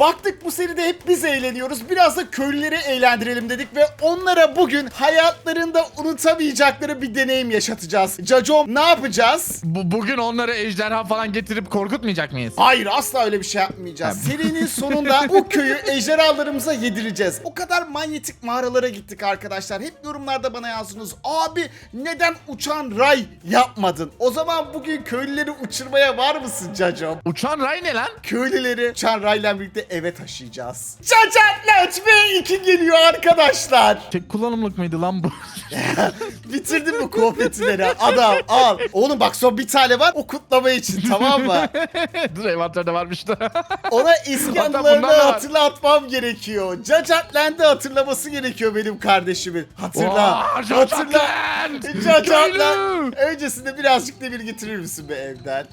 Baktık bu seride hep biz eğleniyoruz. Biraz da köylüleri eğlendirelim dedik ve onlara bugün hayatlarında unutamayacakları bir deneyim yaşatacağız. Cacom ne yapacağız? Bu, bugün onları ejderha falan getirip korkutmayacak mıyız? Hayır asla öyle bir şey yapmayacağız. Serinin sonunda bu köyü ejderhalarımıza yedireceğiz. O kadar manyetik mağaralara gittik arkadaşlar. Hep yorumlarda bana yazdınız. Abi neden uçan ray yapmadın? O zaman bugün köylüleri uçurmaya var mısın Cacom? Uçan ray ne lan? Köylüleri uçan rayla birlikte eve taşıyacağız. Cacat V2 geliyor arkadaşlar. Tek kullanımlık mıydı lan bu? Bitirdim bu konfetileri. Adam al. Oğlum bak son bir tane var o kutlama için tamam mı? Dur envanterde varmış da. Ona eski Hatta anılarını bundan da var. hatırlatmam gerekiyor. Cacatland'ı hatırlaması gerekiyor benim kardeşimin. Hatırla. Vaa, Cacat hatırla. Land! Cacatland. Köylü! Öncesinde birazcık demir getirir misin be evden?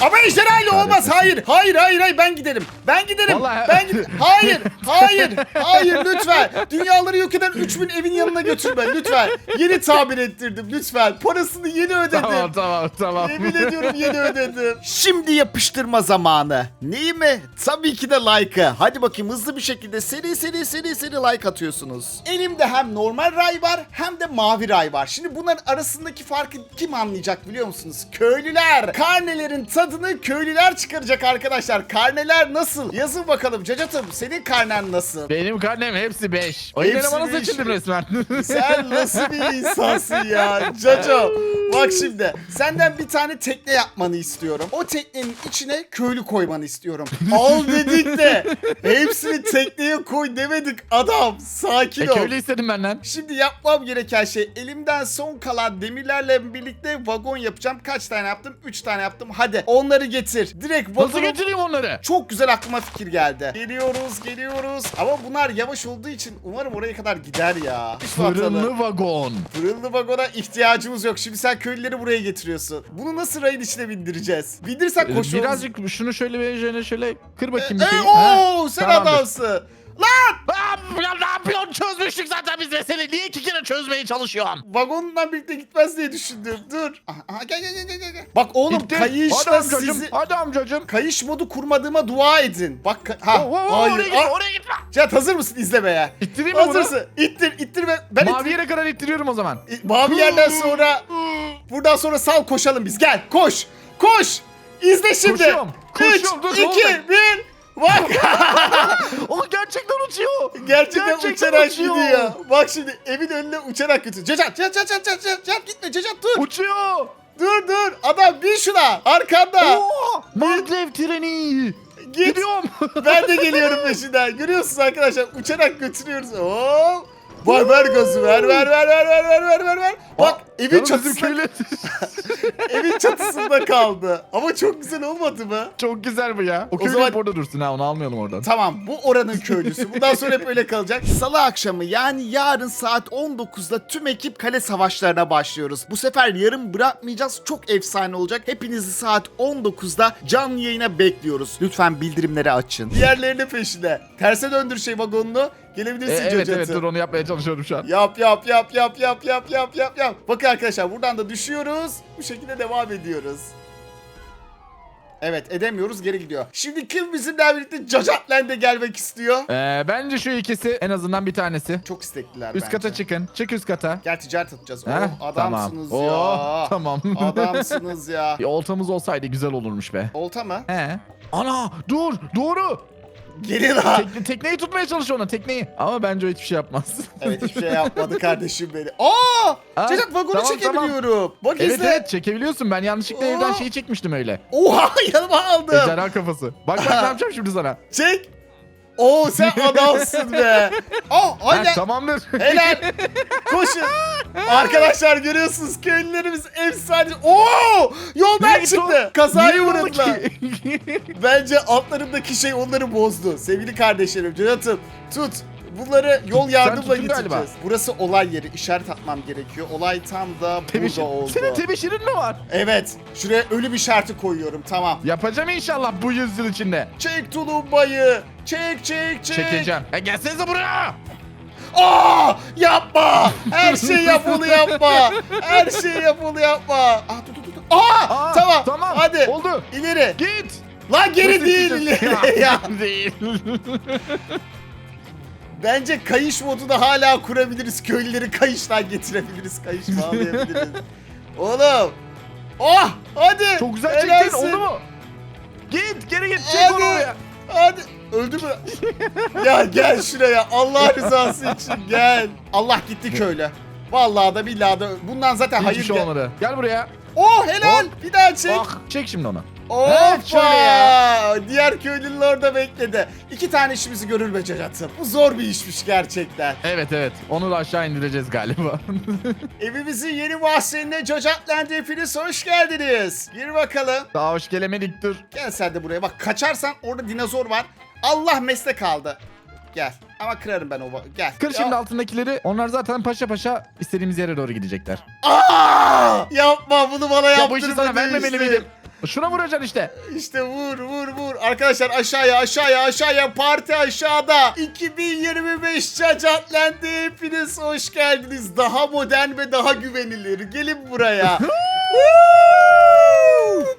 Ama ejderhayla olmaz. Hayır. Hayır hayır hayır ben giderim. Ben giderim. Vallahi- Ben giderim. Hayır. Hayır. Hayır lütfen. Dünyaları yok eden 3000 evin yanına götürme lütfen. Yeni tamir ettirdim lütfen. Parasını yeni ödedim. tamam tamam tamam. Yemin ediyorum yeni ödedim. Şimdi yapıştırma zamanı. Neyi mi? Tabii ki de like'ı. Hadi bakayım hızlı bir şekilde seri seri seri seri like atıyorsunuz. Elimde hem normal ray var hem de mavi ray var. Şimdi bunların arasındaki farkı kim anlayacak biliyor musunuz? Köylüler. Karnelerin tadını köylüler çıkaracak arkadaşlar. Karneler nasıl? Yazın bakalım Cacat'ım senin karnen nasıl? Benim karnem hepsi 5. Oyun Hepsi elemana beş. seçildim resmen. Sen nasıl bir insansın ya Caco? Bak şimdi senden bir tane tekne yapmanı istiyorum. O teknenin içine köylü koymanı istiyorum. Al dedik de hepsini tekneye koy demedik adam. Sakin e ol. köylü istedim benden. Şimdi yapmam gereken şey elimden son kalan demirlerle birlikte vagon yapacağım. Kaç tane yaptım? 3 tane yaptım. Hadi onları getir. Direkt Nasıl vagonu getireyim onları? çok güzel aklıma fikir geldi. Geliyoruz, geliyoruz. Ama bunlar yavaş olduğu için umarım oraya kadar gider ya. Fırınlı vagon. Fırınlı vagona ihtiyacımız yok. Şimdi sen köylüleri buraya getiriyorsun. Bunu nasıl rayın içine bindireceğiz? Bindirsek koşuyoruz. Ee, Birazcık şunu şöyle bir şöyle, şöyle kır bakayım bir Ee, şey. ooo sen Tamamdır. adamsın. Lan! Aa, ya? Çözmüştük zaten biz meseleyi. Niye iki kere çözmeye çalışıyorsun? Vagonla birlikte gitmez diye düşündüm. Dur. Aha, gel gel gel gel. gel. Bak oğlum İttir. kayışla Hadi amcacım. sizi... Hadi amcacım. Kayış modu kurmadığıma dua edin. Bak ka- ha Oo, oo, hayır. oraya gitme, Aa, oraya gitme. Cihat hazır mısın izlemeye? İttireyim mi bunu? Hazırsın. İttir ittir ve ben ittir- Mavi yere kadar ittiriyorum o zaman. İ- Mavi yerden sonra buradan sonra sal koşalım biz. Gel koş. Koş. İzle şimdi. Koşuyorum, koşuyorum, dur, 3, ne 2, oldu? 1. Bak. O gerçekten uçuyor. Gerçekten, uçarak uçuyor. gidiyor. Bak şimdi evin önüne uçarak götür. Cacat, cacat, cacat, cacat, cacat gitme cacat dur. Uçuyor. Dur dur. Adam bin şuna. Arkanda. Oo, Maglev treni. Git. Gidiyorum. Ben de geliyorum peşinden. Görüyorsunuz arkadaşlar uçarak götürüyoruz. Oo. Ver ver gazı ver ver ver ver ver ver ver ver ver. Bak evin çatısında, evin çatısında kaldı. Ama çok güzel olmadı mı? Çok güzel bu ya. O, köylü zaman- hep orada dursun ha onu almayalım oradan. Tamam bu oranın köylüsü. Bundan sonra hep öyle kalacak. Salı akşamı yani yarın saat 19'da tüm ekip kale savaşlarına başlıyoruz. Bu sefer yarım bırakmayacağız. Çok efsane olacak. Hepinizi saat 19'da canlı yayına bekliyoruz. Lütfen bildirimleri açın. Diğerlerini peşine. Terse döndür şey vagonunu. E, Gelebilirsin evet Cacat'ı. evet dur onu yapmaya çalışıyorum şu an. Yap yap yap yap yap yap yap yap yap. Bakın arkadaşlar buradan da düşüyoruz. Bu şekilde devam ediyoruz. Evet edemiyoruz geri gidiyor. Şimdi kim bizimle birlikte Cacatland'e gelmek istiyor? Ee, bence şu ikisi en azından bir tanesi. Çok istekliler Üst bence. kata çıkın. Çık üst kata. Gel ticaret atacağız. Heh, Oh adamsınız tamam. ya. Oh, tamam. Adamsınız ya. Bir oltamız olsaydı güzel olurmuş be. Olta mı? He. Ana dur doğru. Gelin ha. Tekne, tekneyi tutmaya çalışıyor ona tekneyi. Ama bence o hiçbir şey yapmaz. evet hiçbir şey yapmadı kardeşim beni. Aa! Aa, Cacat vagonu tamam, çekebiliyorum. Bak evet izle. evet çekebiliyorsun. Ben yanlışlıkla Oo. evden şeyi çekmiştim öyle. Oha yanıma aldım. Ejderha kafası. Bak bak ne yapacağım şimdi sana. Çek. Oo sen adamsın be. Aa Ha, aynen. tamamdır. Helal. Koşun. Arkadaşlar görüyorsunuz köylülerimiz efsane. Oo! Yoldan gitti çıktı. o? Kazayı Niye oldu uğradılar. ki? Bence altlarındaki şey onları bozdu. Sevgili kardeşlerim Canat'ım tut. Bunları yol yardımla tuttun getireceğiz. galiba. Burası olay yeri. İşaret atmam gerekiyor. Olay tam da Tebeşir. burada oldu. Senin tebeşirin mi var? evet. Şuraya ölüm işareti koyuyorum. Tamam. Yapacağım inşallah bu yüzyıl içinde. Çek tulumbayı. Çek çek çek. Çekeceğim. E gelsenize buraya. Aa! Yapma! Her şey yap onu yapma. Her şey yap onu yapma. Aa dur dur dur. Aa! Aa, tamam. Tamam. Hadi. Oldu. İleri. Git. Lan geri Nasıl değil. gideceğiz? ya. Değil. Bence kayış modu da hala kurabiliriz. Köylüleri kayıştan getirebiliriz. Kayış bağlayabiliriz. Oğlum. Oh hadi. Çok güzel çektin oldu mu? Git geri git çek Hadi. onu oraya. Hadi. Öldü mü? ya gel şuraya. Allah rızası için gel. Allah gitti köylü. Vallahi da billahi da bundan zaten Hiçbir hayır şey gel- olmadı. Gel buraya. Oh helal. Bir daha çek. Bak çek şimdi onu. Hoppa! Diğer köylüler orada bekledi. İki tane işimizi görür be Cacat'ım. Bu zor bir işmiş gerçekten. Evet evet. Onu da aşağı indireceğiz galiba. Evimizin yeni mahzenine Cacatland hepiniz hoş geldiniz. Gir bakalım. Daha hoş gelemedik dur. Gel sen de buraya. Bak kaçarsan orada dinozor var. Allah mesle kaldı. Gel. Ama kırarım ben o. Gel. Kır şimdi Ya- altındakileri. Onlar zaten paşa paşa istediğimiz yere doğru gidecekler. Aa! Yapma bunu bana Ya bu işi sana vermemeli miydim? Şuna vuracaksın işte. İşte vur vur vur. Arkadaşlar aşağıya aşağıya aşağıya parti aşağıda. 2025 Cacatland'e hepiniz hoş geldiniz. Daha modern ve daha güvenilir. Gelin buraya.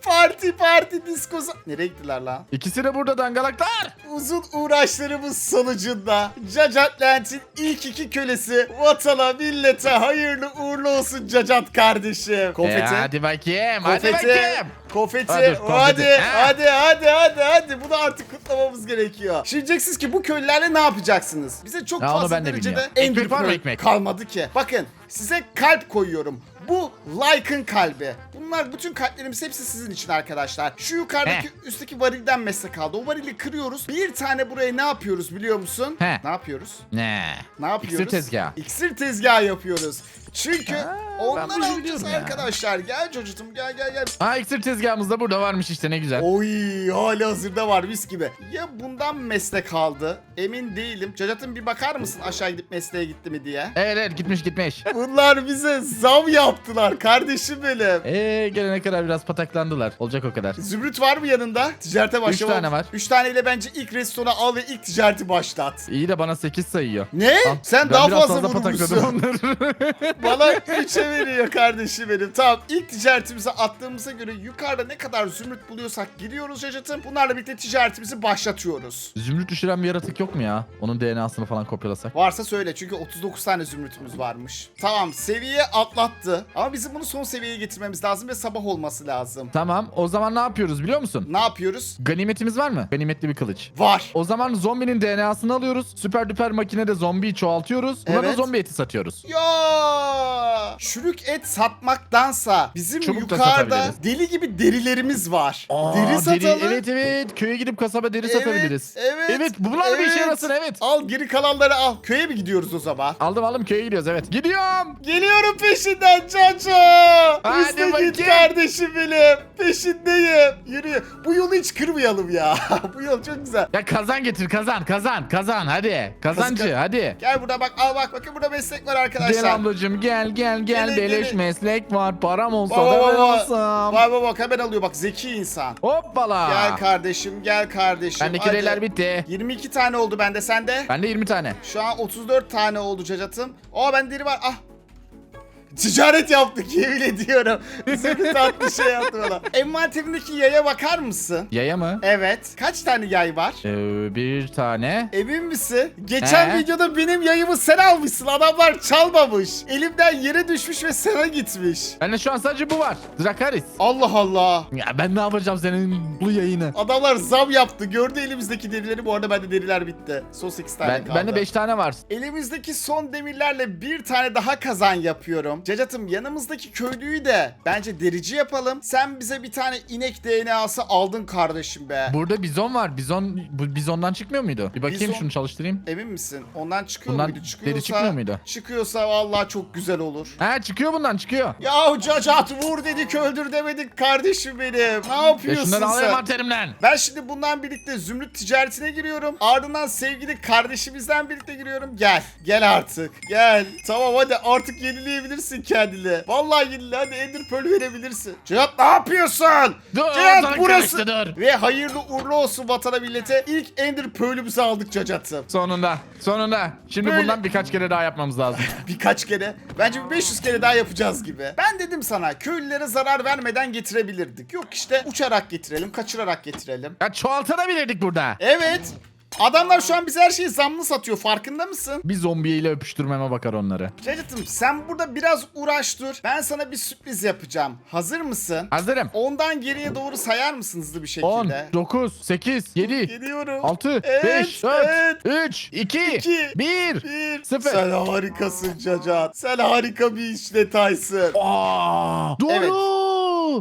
Parti parti diskosu. Nereye gittiler lan? İkisi de burada dangalaklar. Uzun uğraşlarımız sonucunda Cacatland'in ilk iki kölesi vatana millete hayırlı uğurlu olsun Cacat kardeşim. Konfeti. E, hadi bakayım. Hadi Konfeti. bakayım. Konfeti. Ha, dur, hadi. Ha. hadi, hadi, hadi, hadi. Bunu artık kutlamamız gerekiyor. Şimdi diyeceksiniz ki bu köylülerle ne yapacaksınız? Bize çok onu fazla ben de derecede bilmiyorum. Ekmek var mı köy ekmek? kalmadı ki. Bakın size kalp koyuyorum. Bu like'ın kalbi. Bunlar bütün kalplerimiz hepsi sizin için arkadaşlar. Şu yukarıdaki üstteki varilden mesle kaldı. O varili kırıyoruz. Bir tane buraya ne yapıyoruz biliyor musun? He. Ne yapıyoruz? Ne? Ne yapıyoruz? İksir tezgahı. İksir tezgahı yapıyoruz. Çünkü Ha, ben ondan bu işi alacağız biliyorum ya. arkadaşlar. Gel çocuğum gel gel gel. Ha iksir tezgahımız da burada varmış işte ne güzel. Oy hali hazırda var mis gibi. Ya bundan meslek kaldı emin değilim. Cacat'ın bir bakar mısın aşağı gidip mesleğe gitti mi diye. Evet evet gitmiş gitmiş. Bunlar bize zam yaptılar kardeşim benim. Eee gelene kadar biraz pataklandılar. Olacak o kadar. Zümrüt var mı yanında? Ticarete başla. tane var. 3 taneyle bence ilk restorana al ve ilk ticareti başlat. İyi de bana 8 sayıyor. Ne? Al, Sen ben daha biraz fazla, patakladım vurmuşsun. onları. Bana 3'e veriyor kardeşim benim. Tamam ilk ticaretimize attığımıza göre yukarıda ne kadar zümrüt buluyorsak giriyoruz Cacat'ım. Bunlarla birlikte ticaretimizi başlatıyoruz. Zümrüt düşüren bir yaratık yok mu ya? Onun DNA'sını falan kopyalasak. Varsa söyle çünkü 39 tane zümrütümüz varmış. Tamam seviye atlattı. Ama bizim bunu son seviyeye getirmemiz lazım ve sabah olması lazım. Tamam o zaman ne yapıyoruz biliyor musun? Ne yapıyoruz? Ganimetimiz var mı? Ganimetli bir kılıç. Var. O zaman zombinin DNA'sını alıyoruz. Süper düper makinede zombiyi çoğaltıyoruz. Buna da Evet. zombi eti satıyoruz. Ya çürük et satmaktansa bizim Çubuk da yukarıda satabiliriz. deli gibi derilerimiz var. Aa, deri satalım. Evet evet. Köye gidip kasaba deri satabiliriz. Evet. Evet bunlar bir işe yarasın evet. Al geri kalanları al. Köye mi gidiyoruz o zaman? Aldım aldım köye gidiyoruz evet. Gidiyorum. Geliyorum peşinden Caco. Hadi Üste git bakayım. kardeşim benim. Peşindeyim. Yürü. Bu yolu hiç kırmayalım ya. Bu yol çok güzel. Ya kazan getir kazan kazan kazan hadi. Kazancı Kazan- hadi. Gel burada bak al bak bakın burada meslek var Gel arkadaşlar. Gel gel gel Gelin, beleş gelin. meslek var param olsa Bak da ben bak. olsam. Bak bak bak hemen alıyor bak zeki insan. Hoppala. Gel kardeşim gel kardeşim. Bendeki Hadi. reyler bitti. 22 tane oldu bende sende. Bende 20 tane. Şu an 34 tane oldu cacatım. Aa ben deri var. Ah. Ticaret yaptık yemin ediyorum. Zümrüt tatlı şey yaptı bana. Envanterindeki yaya bakar mısın? Yaya mı? Evet. Kaç tane yay var? Ee, bir tane. Emin misin? Geçen He. videoda benim yayımı sen almışsın. Adamlar çalmamış. Elimden yere düşmüş ve sana gitmiş. Bende şu an sadece bu var. Drakaris. Allah Allah. Ya ben ne yapacağım senin bu yayını? Adamlar zam yaptı. Gördü elimizdeki derileri. Bu arada bende deriler bitti. Son 8 tane Ben, kaldı. bende 5 tane var. Elimizdeki son demirlerle bir tane daha kazan yapıyorum. Cacat'ım yanımızdaki köylüyü de bence derici yapalım. Sen bize bir tane inek DNA'sı aldın kardeşim be. Burada bizon var. Bizon bu bizondan çıkmıyor muydu? Bir bakayım Bizon- şunu çalıştırayım. Emin misin? Ondan çıkıyor Bundan muydu? deri Çıkıyorsa, çıkmıyor muydu? Çıkıyorsa vallahi çok güzel olur. Ha çıkıyor bundan çıkıyor. Yahu Cacat vur dedik öldür demedik kardeşim benim. Ne Ya yapıyorsun şunları al sen? Ben şimdi bundan birlikte zümrüt ticaretine giriyorum. Ardından sevgili kardeşimizden birlikte giriyorum. Gel. Gel artık. Gel. Tamam hadi artık yenileyebilirsin verebilirsin kendine. Vallahi yenile hadi Ender Pearl verebilirsin. Cihat ne yapıyorsun? Dur, Cihat burası. dur. Ve hayırlı uğurlu olsun vatana millete. İlk Ender Pearl'ümüzü aldık Cacat'ım. Sonunda. Sonunda. Şimdi Böyle- bundan birkaç kere daha yapmamız lazım. Birkaç kere. Bence bir 500 kere daha yapacağız gibi. Ben dedim sana köylülere zarar vermeden getirebilirdik. Yok işte uçarak getirelim, kaçırarak getirelim. ya çoğaltabilirdik burada. Evet. Adamlar şu an bize her şeyi zamlı satıyor farkında mısın? Bir zombiyle öpüştürmeme bakar onları. Cacat'ım sen burada biraz uğraş dur. Ben sana bir sürpriz yapacağım. Hazır mısın? Hazırım. Ondan geriye doğru sayar mısın hızlı bir 10, şekilde? 9, 8, 7, Geliyorum. 6, Evet, 5, 4, evet. 3, 2, İki, 1. Bir. Sıfır. Sen harikasın Cacat. Sen harika bir iş detaysın. Aa, doğru.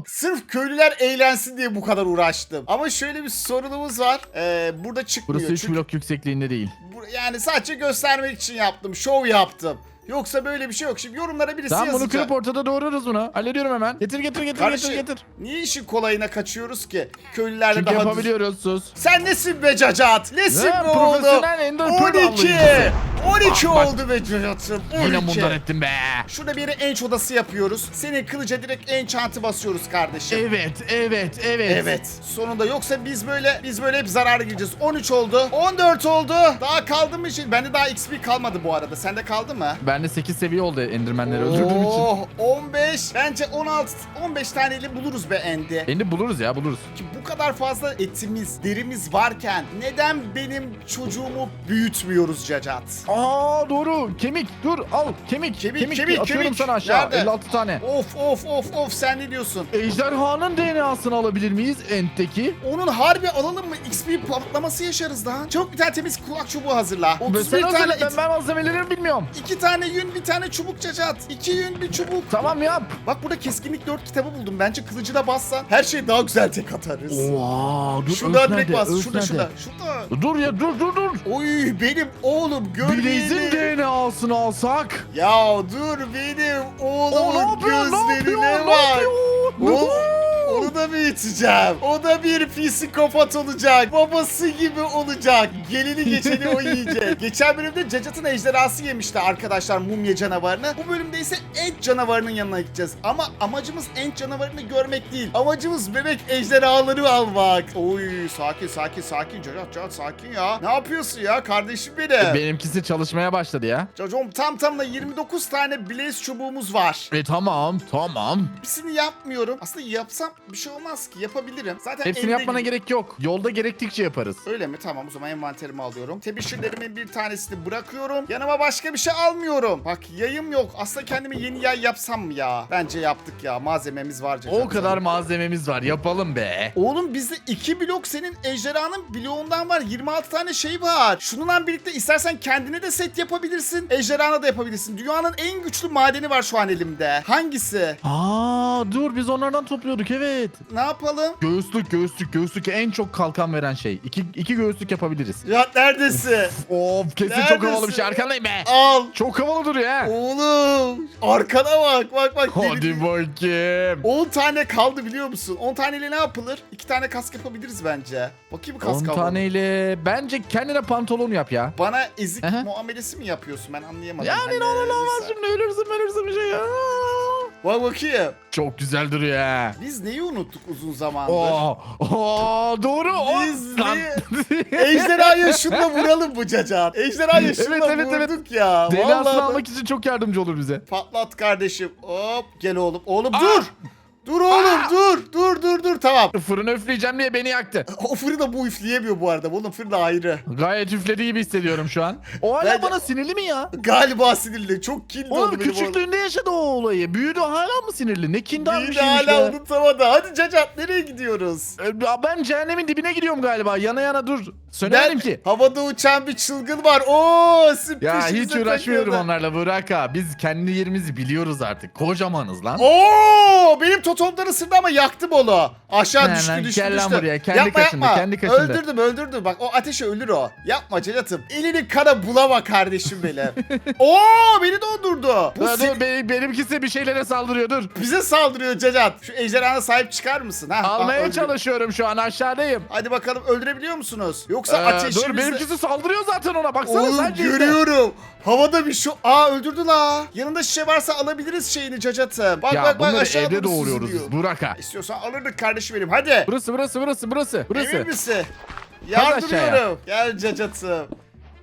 Sırf köylüler eğlensin diye bu kadar uğraştım. Ama şöyle bir sorunumuz var. Ee, burada çıkmıyor. Burası 3 Çünkü blok yüksekliğinde değil. bu- yani sadece göstermek için yaptım. Şov yaptım. Yoksa böyle bir şey yok. Şimdi yorumlara birisi Tamam bunu yazacak. kırıp ortada doğururuz bunu. Hallediyorum hemen. Getir getir getir Kardeşim, getir getir. niye işin kolayına kaçıyoruz ki? Köylülerle Çünkü daha düz- yapabiliyoruz sus. Sen nesin be Cacat? Nesin Ne? be oğlum? Profesyonel Ender Pearl 12. avlayıcısı. 12 Ah, oldu be Cacat'ım. Yine 12. bundan ettim be. Şurada bir yere enç odası yapıyoruz. Senin kılıca direkt enchant'ı basıyoruz kardeşim. Evet evet evet. Evet. Sonunda yoksa biz böyle biz böyle hep zarara gireceğiz. 13 oldu. 14 oldu. Daha kaldı mı için? Bende daha XP kalmadı bu arada. Sende kaldı mı? Bende 8 seviye oldu Enderman'leri öldürdüğüm için. Oh, 15. Bence 16 15 taneyle buluruz be Endi. Endi buluruz ya buluruz. Ki bu kadar fazla etimiz, derimiz varken neden benim çocuğumu büyütmüyoruz Cacat? Aa doğru. Kemik dur al kemik. Kemik, kemik, atıyorum kemik. sana aşağı. Nerede? 56 tane. Of of of of sen ne diyorsun? Ejderhanın DNA'sını alabilir miyiz Ent'teki? Onun harbi alalım mı? XP patlaması yaşarız daha. Çok bir tane temiz kulak çubuğu hazırla. Ve 31 sen tane hazırla, ben, ben malzemeleri bilmiyorum. İki tane yün, bir tane çubuk cacat. İki yün, bir çubuk. Tamam yap. Bak burada keskinlik 4 kitabı buldum. Bence kılıcı da bassan her şey daha güzel tek atarız. Oha dur Şurada direkt bas. Şurada, nerede? şurada, şurada. Dur ya dur dur dur. Oy benim oğlum Blaze'in. DNA'sını alsak. Ya dur benim O ne oğlumun yapıyor? Ne yapıyor? Ne bak. yapıyor? O, onu da büyüteceğim. O da bir psikopat olacak. Babası gibi olacak. Gelini geçeni o yiyecek. Geçen bölümde Cacat'ın ejderhası yemişti arkadaşlar mumya canavarını. Bu bölümde ise Ent canavarının yanına gideceğiz. Ama amacımız Ent canavarını görmek değil. Amacımız bebek ejderhaları almak. Oy sakin sakin sakin Cacat Cacat sakin ya. Ne yapıyorsun ya kardeşim benim? Benimkisi çalışmaya başladı ya. Cacom tam tamına 29 tane blaze çubuğumuz var. E tamam tamam. Hepsini yapmıyorum. Aslında yapsam bir şey olmaz ki. Yapabilirim. Zaten Hepsini elde- yapmana gerek yok. Yolda gerektikçe yaparız. Öyle mi? Tamam o zaman envanterimi alıyorum. Tebeşirlerimin bir tanesini bırakıyorum. Yanıma başka bir şey almıyorum. Bak yayım yok. Aslında kendime yeni yay yapsam mı ya? Bence yaptık ya. Malzememiz var. O kadar malzememiz var yapalım be. Oğlum bizde 2 blok senin ejderhanın bloğundan var. 26 tane şey var. Şununla birlikte istersen kendine de set yapabilirsin. Ejderhana da yapabilirsin. Dünyanın en güçlü madeni var şu an elimde. Hangisi? Aa dur biz onlardan topluyorduk evet. Ne yapalım? Göğüslük göğüslük göğüslük en çok kalkan veren şey. İki, iki göğüslük yapabiliriz. Ya neredesin? Of kesin çok Neredesin? havalı bir şey arkandayım be. Al. Çok havalı duruyor ha. Oğlum arkana bak bak bak. deli- Hadi bakayım. 10 tane kaldı biliyor musun? 10 taneyle ne yapılır? 2 tane kask yapabiliriz bence. Bakayım kask 10 alalım. taneyle bence kendine pantolon yap ya. Bana ezik Aha. muamelesi mi yapıyorsun? Ben anlayamadım. Yani Hani ne olur ne olmaz şimdi ölürsün ölürsün bir şey ya. Bak bakayım. Çok güzel duruyor ha. Biz neyi unuttuk uzun zamandır? Oo, oo, doğru. o- Biz Lan. Ejderha yaşında vuralım bu cacat. Ejderha yaşında Evet, evet, evet. vurduk ya. DNA'sını Vallahi almak için çok yardımcı olur bize. Patlat kardeşim. Hop gel oğlum. Oğlum Aa! dur. Dur oğlum Aa! dur. Dur dur dur tamam. Fırını üfleyeceğim diye beni yaktı. O fırı da bu üfleyemiyor bu arada. Oğlum fırı da ayrı. Gayet üflediği gibi hissediyorum şu an. O hala Bence- bana sinirli mi ya? Galiba sinirli. Çok kinli Oğlum oldu benim oğlum. küçüklüğünde yaşadı o olayı. Büyüdü hala mı sinirli? Ne kindar bir de şeymiş hala be. unutamadı. Hadi cacat nereye gidiyoruz? Ee, Ben cehennemin dibine gidiyorum galiba. Yana yana dur. Sönemedim Ben ki. havada uçan bir çılgın var. Oo sürpriz. Ya hiç uğraşmıyorum onlarla bırak ha. Biz kendi yerimizi biliyoruz artık. Kocamanız lan. Oo benim Molotovları ısırdı ama yaktım onu. Aşağı düştü düştü gel lan düştü. buraya, kendi yapma kaşındı, yapma. kendi kaşındı. Öldürdüm öldürdüm. Bak o ateşe ölür o. Yapma Cacat'ım. Elini kana bulama kardeşim benim. Oo beni dondurdu. Bu Dur, sin- dur, benim, benimkisi bir şeylere saldırıyor dur. bize saldırıyor Cacat. Şu ejderhana sahip çıkar mısın? Ha, Almaya öldür. çalışıyorum şu an aşağıdayım. Hadi bakalım öldürebiliyor musunuz? Yoksa Ee, ateşimizi... dur benimkisi saldırıyor zaten ona baksana Oğlum sen görüyorum. Havada bir şu... Aa öldürdü la. Yanında şişe varsa alabiliriz şeyini Cacat'ım. Bak Ya bak bak aşağı evde doğru doğuruyoruz biz Buraka. İstiyorsan alırdık kardeşim benim. Hadi. Burası burası burası burası burası. Emin misin? Yardırıyorum. Gel Cacat'ım.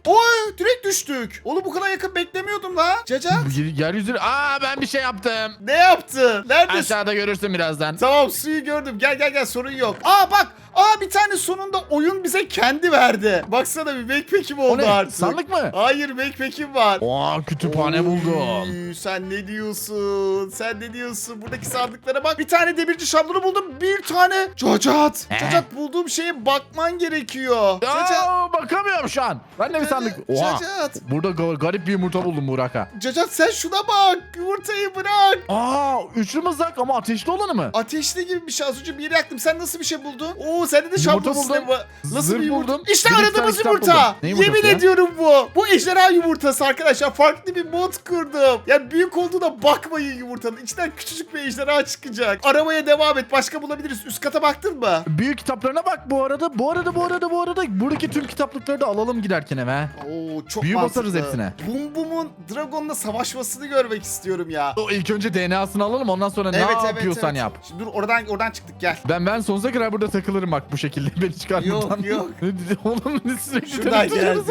Oy direkt düştük. Oğlum bu kadar yakın beklemiyordum la. Cacat. Yer- Yeryüzü... Aa ben bir şey yaptım. Ne yaptın? Neredesin? Aşağıda görürsün birazdan. Tamam suyu gördüm. Gel gel gel sorun yok. Aa bak. Aa bir tane sonunda oyun bize kendi verdi. Baksana bir backpack'im oldu O ne? artık. Sandık mı? Hayır backpack'im var. Aa kütüphane buldum. Oy, Sen ne diyorsun? Sen ne diyorsun? Buradaki sandıklara bak. Bir tane demirci şablonu buldum. Bir tane cacat. He? Cacat bulduğum şeye bakman gerekiyor. Cacat. Aa bakamıyorum şu an. Ben de bir sandık. Oha. Cacat. Burada ga- garip bir yumurta buldum Buraka. Cacat sen şuna bak. Yumurtayı bırak. Aa üçlü mızrak ama ateşli olanı mı? Ateşli gibi bir şey. Az önce bir yere yaktım. Sen nasıl bir şey buldun? Oo sende de şablon buldum. sistemi var. Nasıl Zırh bir yumurta? buldum. İşte Bir aradığımız kitap yumurta. buldum. Ne yumurtası Yemin ya? ediyorum bu. Bu ejderha yumurtası arkadaşlar. Farklı bir mod kurdum. Yani büyük olduğuna bakmayın yumurtanın. İçinden küçücük bir ejderha çıkacak. Aramaya devam et. Başka bulabiliriz. Üst kata baktın mı? Büyük kitaplarına bak bu arada. Bu arada bu arada bu arada. Buradaki tüm kitaplıkları da alalım giderken eve. Oo çok Büyü mantıklı. basarız hepsine. Bum Bum'un Dragon'la savaşmasını görmek istiyorum ya. O ilk önce DNA'sını alalım ondan sonra ne yapıyorsan yap. Şimdi dur oradan oradan çıktık gel. Ben ben sonsuza kadar burada takılırım bak bu şekilde beni çıkar Yok, yok. Oğlum ne sürekli Şuradan geldik.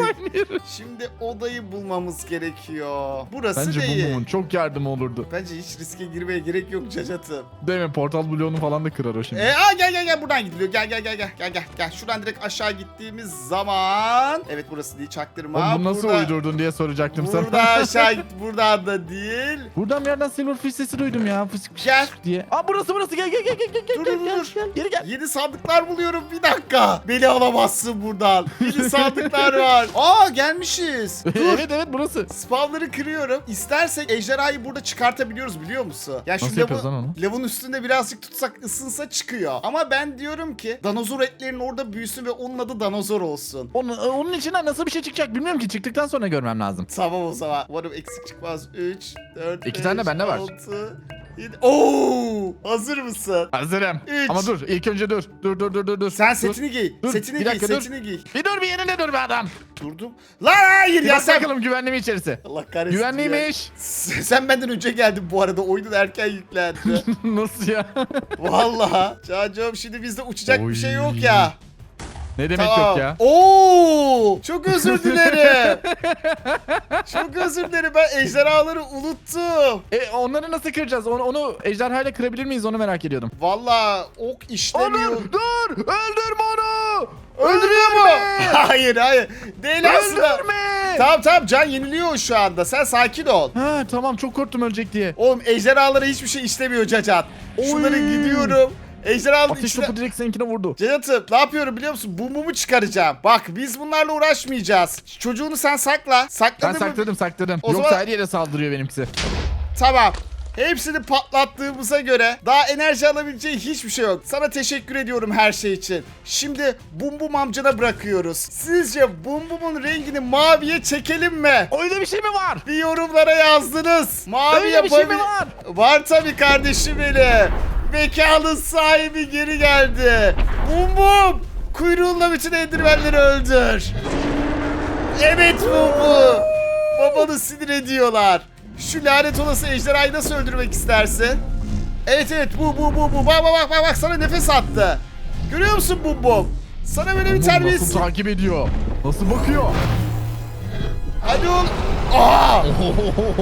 Şimdi odayı bulmamız gerekiyor. Burası Bence değil. bu mumun çok yardımı olurdu. Bence hiç riske girmeye gerek yok Cacat'ım. Değil mi? Portal bloğunu falan da kırar o şimdi. Ee, aa, gel gel gel buradan gidiliyor. Gel gel gel gel gel gel gel. Şuradan direkt aşağı gittiğimiz zaman. Evet burası değil çaktırma. Oğlum bunu nasıl Burada- uydurdun diye soracaktım sana. Burada aşağı. Buradan da değil. Buradan bir yerden Silverfish sesi duydum ya. Fısık Gel. diye. Aa burası burası gel gel gel gel gel Dur, gel dur, gel dur. gel geri gel. Yeni sandıklar buluyorum. Bir dakika. Beni alamazsın buradan. Yeni sandıklar var. Aa gelmişiz. Dur. evet evet burası. Spavları kırıyorum. İstersek ejderhayı burada çıkartabiliyoruz biliyor musun? Yani şu Nasıl lan onu? lavın üstünde birazcık tutsak ısınsa çıkıyor. Ama ben diyorum ki danozor etlerin orada büyüsün ve onun adı danozor olsun. Onun, onun içinden nasıl bir şey çıkacak bilmiyorum ki. Çıktıktan sonra görmem lazım. Tamam o zaman. Umarım eksik çıkmaz. 3, 4, İki tane bende var. 6, 7. Oo! Hazır mısın? Hazırım. Üç. Ama dur ilk önce dur. Dur dur dur dur. dur. Sen Dur. setini giy. dur, setini bir giy, dakika, dur. setini giy. Bir dur bir yerine dur be adam. Durdum. Lan hayır Bir ya bak sen. bakalım güvenli mi içerisi? Allah kahretsin. ya. Güvenliymiş. Sen benden önce geldin bu arada. Oyunun erken yüklendi. Nasıl ya? Vallahi. Cancığım şimdi bizde uçacak bir şey yok ya. Ne demek Tamam. yok ya? Oo! Çok özür dilerim. Çok özür dilerim. Ben ejderhaları unuttum. E onları nasıl kıracağız? Onu, onu ejderhayla kırabilir miyiz onu merak ediyordum. Vallahi ok işlemiyor. Onur dur! Öldürme onu! Öldürüyor mu? hayır hayır. Değil aslında. Öldürme! Tamam tamam can yeniliyor şu anda. Sen sakin ol. Ha tamam çok korktum ölecek diye. Oğlum ejderhalara hiçbir şey işlemiyor Cacat. Şunları Oy. Gidiyorum. Ejderhanın Ateş içine... topu direkt seninkine vurdu. Cacat'ım ne yapıyorum biliyor musun? Bu mumu çıkaracağım. Bak biz bunlarla uğraşmayacağız. Çocuğunu sen sakla. Ben Sakladın mı? sakladım sakladım. O Yoksa zaman- her yere saldırıyor benimkisi. Tamam. Hepsini patlattığımıza göre daha enerji alabileceği hiçbir şey yok. Sana teşekkür ediyorum her şey için. Şimdi Bum Bum amcana bırakıyoruz. Sizce Bum Bum'un rengini maviye çekelim mi? Öyle bir şey mi var? Bir yorumlara yazdınız. Mavi Öyle bir şey mi var? Var tabii kardeşim benim. Mekanın sahibi geri geldi. Bum Bum. Kuyruğunla bütün endirmenleri öldür. Evet Bum Bum. Babanı sinir ediyorlar. Şu lanet olası ejderhayı nasıl öldürmek istersin? Evet evet bu bu bu bu. Bak bak bak bak, sana nefes attı. Görüyor musun Bum Bum? Sana böyle bir Bu terbiyesiz. Nasıl takip ediyor? Nasıl bakıyor? Hadi oğlum. Aa!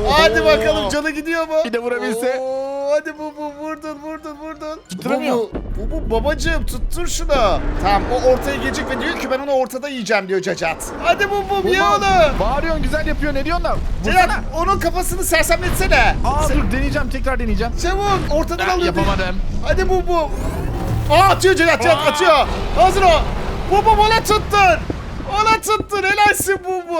Hadi bakalım canı gidiyor mu? Bir de vurabilse. Oo, hadi bu bu vurdun vurdun vurdun. Tutturamıyor. Bu bu, bu, bu babacığım tuttur şunu. Tamam o ortaya gelecek ve diyor ki ben onu ortada yiyeceğim diyor Cacat. Hadi bu bu ye onu. Bağırıyorsun güzel yapıyor ne diyorsun da? Cacat Vursana. onun kafasını sersemletsene. Aa Sen- dur deneyeceğim tekrar deneyeceğim. Çabuk ortadan alıyor. yapamadım. Hadi bu bu. Aa atıyor Cacat Cacat Aa. atıyor. Hazır o. Bu bu ona tuttun. Ona tuttun helalsin bu bu.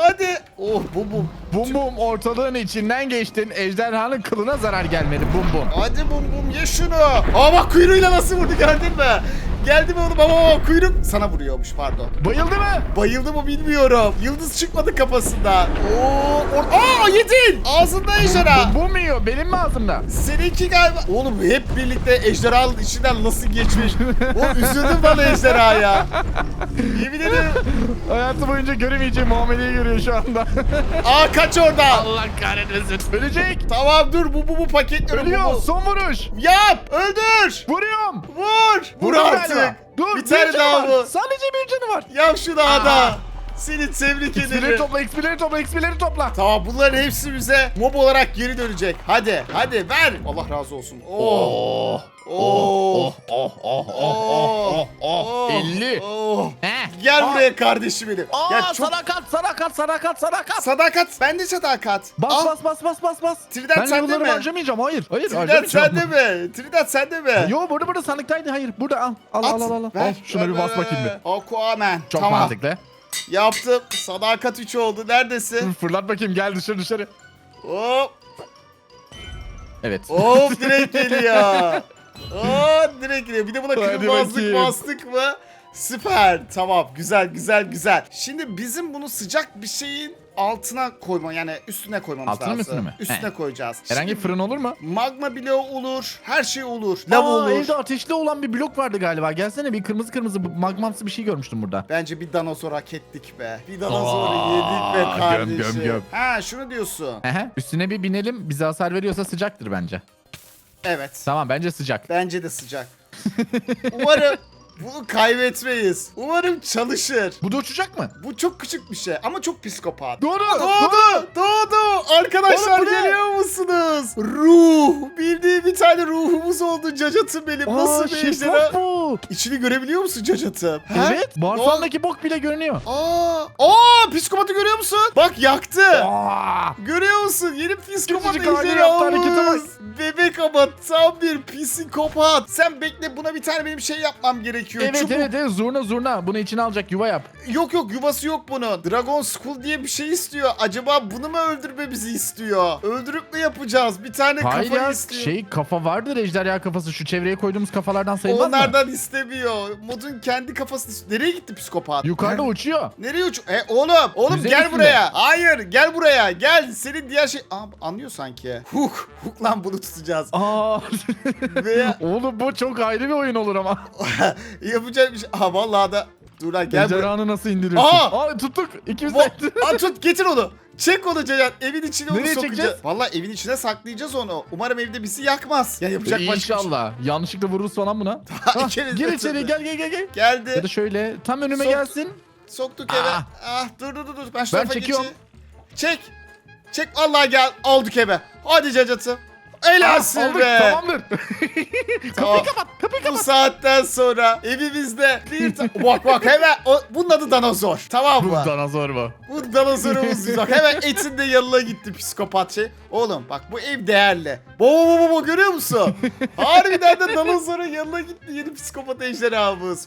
Hadi Oh bum bum. Bum bum ortalığın içinden geçtin. Ejderhanın kılına zarar gelmedi bum bum. Hadi bum bum ye şunu. Aa bak kuyruğuyla nasıl vurdu gördün mü? Geldi mi oğlum ama kuyruk sana vuruyormuş pardon. Bayıldı mı? Bayıldı mı bilmiyorum. Yıldız çıkmadı kafasından. Oo, or- Aa yedin. Ağzında ejderha. Bum bum yiyor benim mi ağzımda? Seninki galiba. Oğlum hep birlikte ejderhanın içinden nasıl geçmiş. Oğlum üzüldüm lan ejderhaya. Yemin ederim. Hayatı boyunca göremeyeceğim muameleyi görüyor şu anda. Aa kaç oradan. Allah kahretmesin. Ölecek. Tamam dur bu bu bu paketleri bu Ölüyor. bu. Son vuruş. Yap öldür. Vuruyorum. Vur. Vur Vurdum artık. Galiba. Dur bir tane canı daha var. vur. Sadece bir canı var. Yap şunu ada. Seni tebrik XP'leri ederim. topla, XP'leri topla, XP'leri topla. Tamam bunların hepsi bize mob olarak geri dönecek. Hadi hadi ver. Allah razı olsun. Oh. Oh. oh, oh, oh, Oh. 50. Oh. Gel buraya kardeşim benim. Aa, ya çok sadakat, sadakat, sadakat, sadakat. sadakat. Ben de sadakat. Bas, Al. bas, bas, bas, bas, bas. Trident ben sende mi? harcamayacağım, hayır. Hayır, Trident harcamayacağım. sende mi? Trident sende mi? Yo, burada, burada sandıktaydı, hayır. Burada al. Al, At, al, al, al. ver, al. Şuna ver, bir bas ver, bakayım bir. Aquaman. Çok tamam. mantıklı. Yaptım. Sadakat 3 oldu. Neredesin? Fırlat bakayım, gel dışarı dışarı. Hop. Evet. Of direkt geliyor. Oo direkt geliyor. Bir de buna Hadi bakayım. bastık mı? Süper. Tamam. Güzel güzel güzel. Şimdi bizim bunu sıcak bir şeyin altına koyma yani üstüne koymamız Altına mı, lazım. üstüne mi? Üstüne He. koyacağız. Herhangi bir Şimdi fırın olur mu? magma bloğu olur. Her şey olur. Lav Aa, olur. evde ateşli olan bir blok vardı galiba. Gelsene bir kırmızı kırmızı bu magmamsı bir şey görmüştüm burada. Bence bir dinozor hak ettik be. Bir dinozor Aa, yedik be göm, kardeşim. göm, göm. Ha şunu diyorsun. Ehe. Üstüne bir binelim. Bize hasar veriyorsa sıcaktır bence. Evet. Tamam bence sıcak. Bence de sıcak. Umarım bunu kaybetmeyiz. Umarım çalışır. Bu da uçacak mı? Bu çok küçük bir şey ama çok psikopat. Doğru. Doğdu, doğdu. Arkadaşlar ne? geliyor musunuz? Ruh. Bildiğin bir tane ruhumuz oldu Cacat'ım benim. Nasıl bir ejderha? bu. İçini görebiliyor musun Cacat'ım? Ha? Evet. Bağırsağındaki bok bile görünüyor. Aa, aa, psikopatı görüyor musun? Bak yaktı. Aa. Görüyor musun? Yeni psikopat Küçücük hali yaptı harekete bak. ejderhamız. Bebek ama tam bir psikopat. Sen bekle buna bir tane benim şey yapmam gerekiyor. Evet Çubuk. evet evet zurna zurna. Bunu içine alacak yuva yap. Yok yok yuvası yok bunun. Dragon School diye bir şey istiyor. Acaba bunu mu öldürmemizi istiyor? Öldürüp ne yapacağız? Bir tane Hayır kafa ya istiyor. şey kafa vardır ejderha kafası. Şu çevreye koyduğumuz kafalardan sayılmaz mı? Onlardan istemiyor. Modun kendi kafasını... Nereye gitti psikopat? Yukarıda uçuyor. Nereye uç? E oğlum, oğlum Yüzeyin gel üstünde. buraya. Hayır, gel buraya. Gel. Senin diğer şey... Aa, anlıyor sanki. Hook. Hook lan bunu tutacağız. Aa. Veya Oğlum bu çok ayrı bir oyun olur ama. yapacak bir şey... Aa vallahi da... Dur lan gel buraya. Ejderhanı nasıl indirirsin? Aa! Aa tuttuk. İkimiz de. Aa, tut getir onu. Çek onu Ceyhan. Evin içine onu Nereye sokacağız. çekeceğiz? Vallahi evin içine saklayacağız onu. Umarım evde bizi yakmaz. Ya yapacak başka bir şey. İnşallah. Yanlışlıkla vururuz falan buna. Ha, İkimiz gir içeri gel gel gel gel. Ya Geldi. da şöyle tam önüme Sok. gelsin. Soktuk eve. Aa. Ah dur dur dur. dur. Ben şu tarafa çekiyorum. geçeyim. Çek. Çek vallahi gel. Aldık eve. Hadi cacatım. Helalsin Aldık, be. Tamamdır. Tamam. kapıyı kapat. Kapıyı Bu kapat. saatten sonra evimizde bir ta- bak bak hemen o, bunun adı dinozor. Tamam mı? Danazor bu. Bu dinozorumuz bak hemen etin de yanına gitti psikopat şey. Oğlum bak bu ev değerli. Bo bo bo bo görüyor musun? Harbiden de dinozorun yanına gitti yeni psikopat ejderhamız.